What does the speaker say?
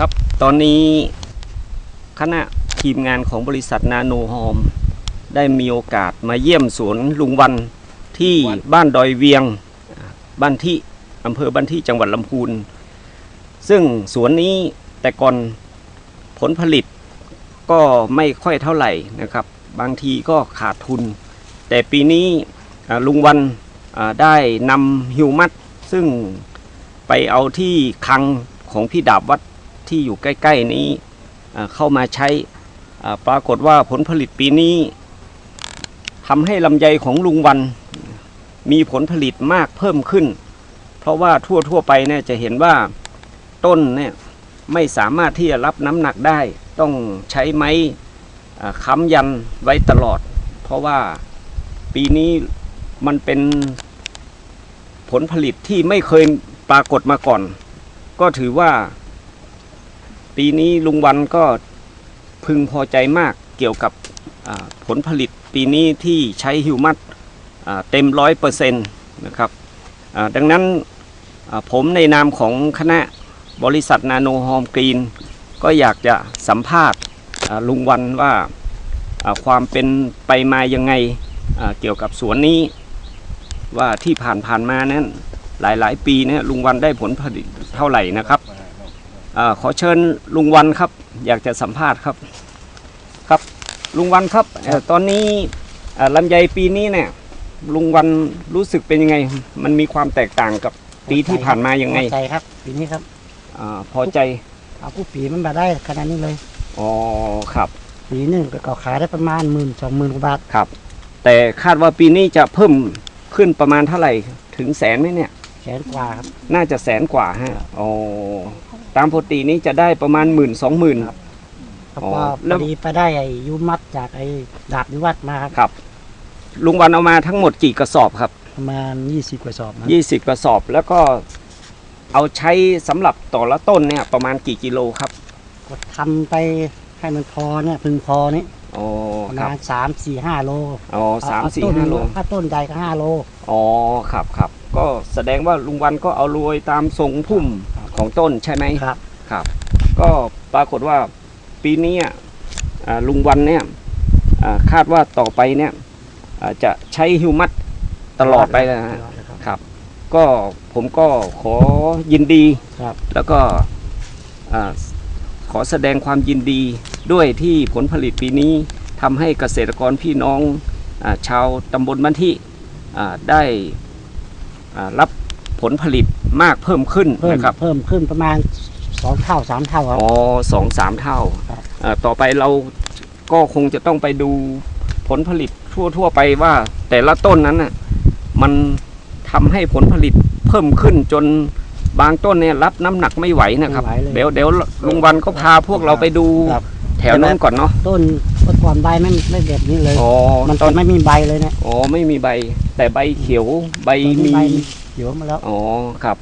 ครับ ตอนนี้คณะทีมงานของบริษัทนาโนโฮมได้มีโอกาสมาเยี่ยมสวนลุงวันที่บ้านดอยเวียง บ้านที่อำเภอบ้านที่จังหวัดลำพูน ซึ่งสวนนี้แต่ก่อนผลผลิตก็ไม่ค่อยเท่าไหร่นะครับ บางทีก็ขาดทุน แต่ปีนี้ลุงวันได้นำฮิวมัสซึ่งไปเอาที่คังของพี่ดาบวัด ที่อยู่ใกล้ ๆ นี้เข้ามาใช้ปรากฏว่าผลผลิตปีนี้ทำให้ลำไยของลุงวันมีผลผลิตมากเพิ่มขึ้น เพราะว่าทั่วๆไปเนี่ยจะเห็นว่าต้นเนี่ยไม่สามารถที่จะรับน้ำหนักได้ ต้องใช้ไม้ค้ำยันไว้ตลอด เพราะว่าปีนี้มันเป็นผลผลิตที่ไม่เคยปรากฏมาก่อน ก็ถือว่า ปีนี้ลุงวันก็พึงพอใจมากเกี่ยวกับผลผลิตปีนี้ที่ใช้ฮิวมัสเต็มร้อยเปอร์เซ็นต์นะครับดังนั้นผมในนามของคณะบริษัทนาโนโฮมกรีน ก็อยากจะสัมภาษณ์ลุงวันว่าความเป็นไปมายังไงเกี่ยวกับสวนนี้ ว่าที่ผ่านผ่านๆมานั้นหลายๆ ปีเนี่ยลุงวันได้ผลผลิตเท่าไหร่นะครับ อาขอเชิญลุงวันครับ อยากจะสัมภาษณ์ครับครับลุงวันครับเอ่อตอนนี้อ่าลำไยปีนี้เนี่ยลุงวันรู้สึกเป็นยังไง มันมีความแตกต่างกับปีที่ผ่านมายังไงพอใจครับ ปีนี้ครับอาพอใจเอาผู้ปีมันมาได้ขนาดนี้เลยอ๋อครับ ปีหนึ่งก็ขายได้ประมาณหมื่นสองหมื่นกว่าบาทครับ แต่คาดว่าปีนี้จะเพิ่มขึ้นประมาณเท่าไหร่ถึงแสนไหมเนี่ย แสนกว่าครับ น่าจะแสนกว่าฮะอ๋อตามปกตินี้จะได้ประมาณหมื่นสองหมื่นเพราะอ๋อว่าแล้พวอดีไปได้ไอ้ยุมัดจากไอ้ดาบนิวัฒน์มาครับครับ ลุงวันเอามาทั้งหมดกี่กระสอบครับ ประมาณยี่สิบกว่าสอบนะ20กระสอบแล้วก็เอาใช้สำหรับต่อละต้นเนี่ยประมาณกี่กิโลครับก็ทำไปให้มันพอเนี่ยพึงพอนี่อ๋อประครับมาณสามสี่ห้าโลอ๋อสามเอสี่ต้นห้าโลถ้าต้นใหญ่ก็ห้าโล อ๋อครับครับก็ แสดงว่าลุงวันก็เอารวยตามทรงพุ่มครับของต้นใช่ไหมครับครับ ก็ปรากฏว่าปีนี้อะอ่าลุงวันเนี่ยอ่าคาดว่าต่อไปเนี่ยอ่าจะใช้ฮิวมัสตลอดไปเลยนะฮะตลอดเลยครับครับ ก็ผมก็ขอยินดีครับแล้วก็อ่าขอแสดงความยินดีด้วยที่ผลผลิตปีนี้ทำให้เกษตรกรพี่น้องอาชาวตำบลบ้านที่อ่าได้อ่า รับผลผลิตมากเพิ่มขึ้นเพิ่มนะครับเพิ่มขึ้นประมาณสองเท่าสามเท่าครับ อ๋อสองสามเท่าครับ อ่าต่อไปเราก็คงจะต้องไปดูผลผลิตทั่วๆไปว่า แต่ละต้นนั้นน่ะมันทำให้ผลผลิตเพิ่มขึ้นจนบางต้นเนี่ยรับน้ำหนักไม่ไหวนะครับ ไม่ไหวเลย เดี๋ยวเดี๋ยวลุงวันก็พาพวกเราไปดูครับ แถวนั้นก่อนเนาะ ต้นเมื่อ ก่อนใบไม่ไม่แบบนี้เลย อ๋อมันตอนไม่มีใบเลยเนี่ยอ๋อไม่มีใบ แต่ใบเขียวใบตอนนี้มี ใบเขียวมาแล้ว อ๋อครับ